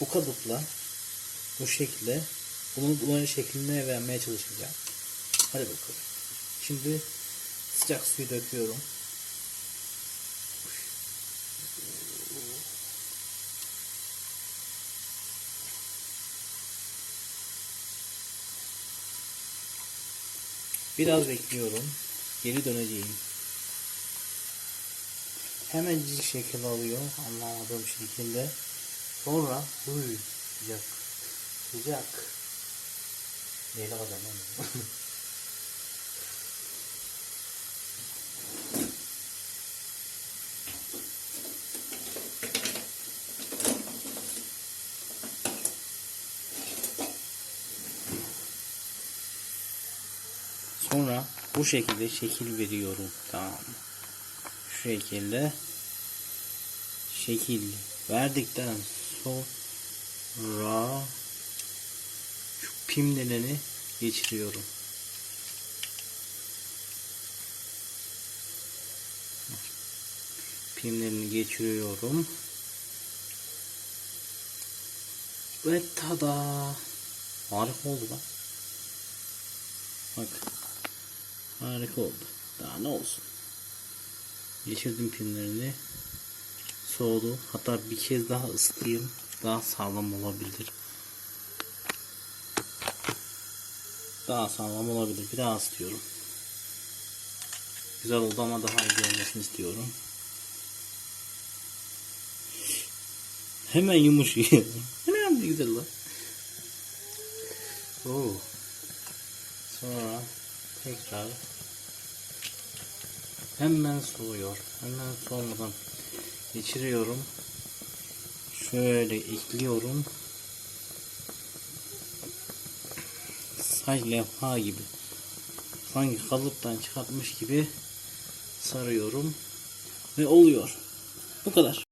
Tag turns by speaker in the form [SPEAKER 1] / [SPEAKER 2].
[SPEAKER 1] bu kalıpla bu şekilde bunun bunun şekline vermeye çalışacağım. Hadi bakalım. Şimdi sıcak suyu döküyorum. Biraz bekliyorum. Geri döneceğim. Hemencik şekil alıyor anlamadığım şekilde. Sonra huy sıcak. Sıcak. Neyle kadar lan? Sonra bu şekilde şekil veriyorum. Tamam mı? Şu şekilde şekil verdikten sonra şu pimlerini geçiriyorum. Pimlerini geçiriyorum. Ve tada! Harika oldu lan. Bak. Harika oldu. Daha ne olsun. Geçirdim pimlerini. Soğudu. Hatta bir kez daha ısıtayım. Daha sağlam olabilir. Daha sağlam olabilir. Bir daha ısıtıyorum. Güzel oldu ama daha iyi olmasını istiyorum. Hemen yumuşuyor. Hemen ne güzel lan. Oo. Sonra tekrar hemen soğuyor. Hemen soğumadan geçiriyorum. Şöyle ekliyorum. Saç levha gibi. Sanki kalıptan çıkartmış gibi sarıyorum. Ve oluyor. Bu kadar.